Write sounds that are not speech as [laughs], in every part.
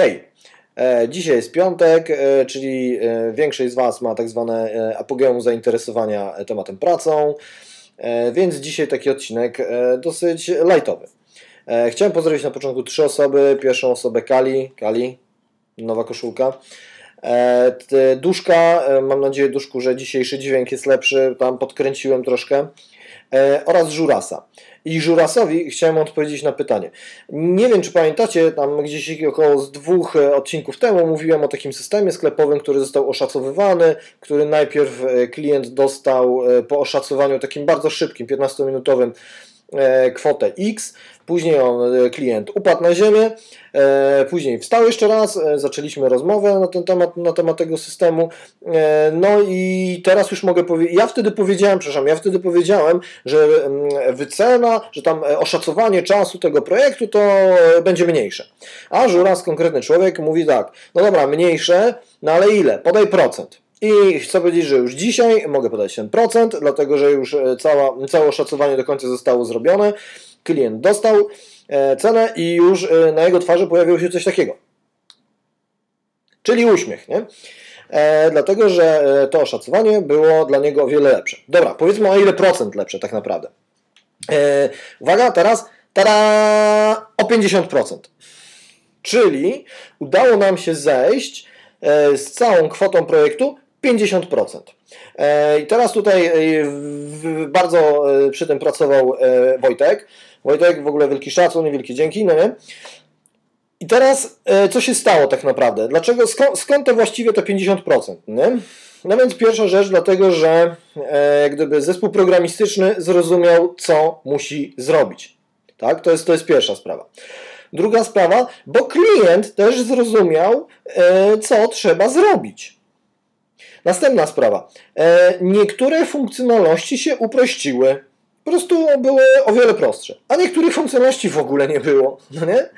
Hej, e, dzisiaj jest piątek, e, czyli e, większość z Was ma tak zwane apogeum zainteresowania tematem pracą, więc dzisiaj taki odcinek dosyć lightowy. Chciałem pozdrowić na początku trzy osoby. Pierwszą osobę Kali, Kali, nowa koszulka. Duszka, mam nadzieję Duszku, że dzisiejszy dźwięk jest lepszy, tam podkręciłem troszkę. Oraz Żurasa. I Żurasowi chciałem odpowiedzieć na pytanie. Nie wiem, czy pamiętacie, tam gdzieś około z dwóch e, odcinków temu mówiłem o takim systemie sklepowym, który został oszacowywany, który najpierw e, klient dostał e, po oszacowaniu takim bardzo szybkim, 15-minutowym kwotę X, Później on, e, klient upadł na ziemię, e, później wstał jeszcze raz, e, zaczęliśmy rozmowę na ten temat, na temat tego systemu. No i teraz już mogę powiedzieć, ja wtedy powiedziałem, przepraszam, ja wtedy powiedziałem, że mm, wycena, że tam oszacowanie czasu tego projektu to będzie mniejsze. A Żuras, konkretny człowiek, mówi tak, no dobra, mniejsze, no ale ile? Podaj procent. I chcę powiedzieć, że już dzisiaj mogę podać ten procent, dlatego że już cała, całe oszacowanie do końca zostało zrobione klient dostał e, cenę i już e, na jego twarzy pojawiło się coś takiego. Czyli uśmiech, nie? E, dlatego, że e, to oszacowanie było dla niego o wiele lepsze. Dobra, powiedzmy o ile procent lepsze tak naprawdę. E, uwaga, teraz tada, o 50%. Czyli udało nam się zejść e, z całą kwotą projektu 50%. I teraz tutaj bardzo przy tym pracował Wojtek. Wojtek, w ogóle wielki szacun i wielkie dzięki, no nie? I teraz, e, co się stało tak naprawdę? Dlaczego, skąd, to właściwie te 50%? Nie? No więc pierwsza rzecz, dlatego że e, gdyby zespół programistyczny zrozumiał, co musi zrobić. Tak? To jest, to jest pierwsza sprawa. Druga sprawa, bo klient też zrozumiał, e, co trzeba zrobić. Następna sprawa. E, niektóre funkcjonalności się uprościły po prostu były o wiele prostsze. A niektórych funkcjonalności w ogóle nie było. [laughs] No nie?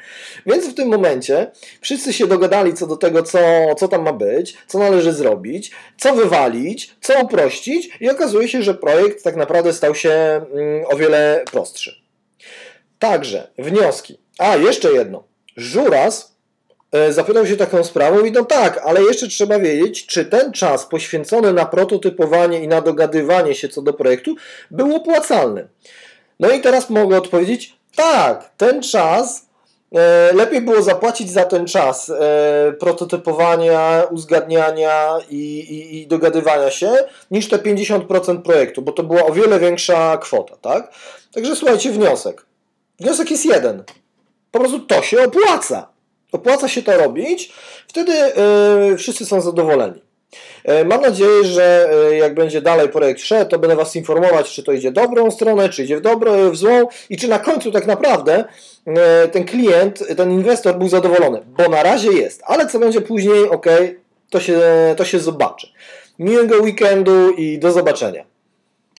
Więc w tym momencie wszyscy się dogadali co do tego, co, co tam ma być, co należy zrobić, co wywalić, co uprościć i okazuje się, że projekt tak naprawdę stał się mm, o wiele prostszy. Także wnioski. A, jeszcze jedno. Żuras zapytał się taką sprawą i no tak, ale jeszcze trzeba wiedzieć, czy ten czas poświęcony na prototypowanie i na dogadywanie się co do projektu był opłacalny. No i teraz mogę odpowiedzieć, tak, ten czas e, lepiej było zapłacić za ten czas e, prototypowania, uzgadniania i, i, i, dogadywania się, niż te 50% projektu, bo to była o wiele większa kwota, tak? Także słuchajcie, wniosek. Wniosek jest jeden. Po prostu to się opłaca opłaca się to robić, wtedy yy, wszyscy są zadowoleni. Yy, mam nadzieję, że yy, jak będzie dalej projekt szedł, to będę Was informować, czy to idzie w dobrą stronę, czy idzie w dobrą, w złą i czy na końcu tak naprawdę ten klient, ten inwestor był zadowolony, bo na razie jest, ale co będzie później, ok, to się, to się zobaczy. Miłego weekendu i do zobaczenia.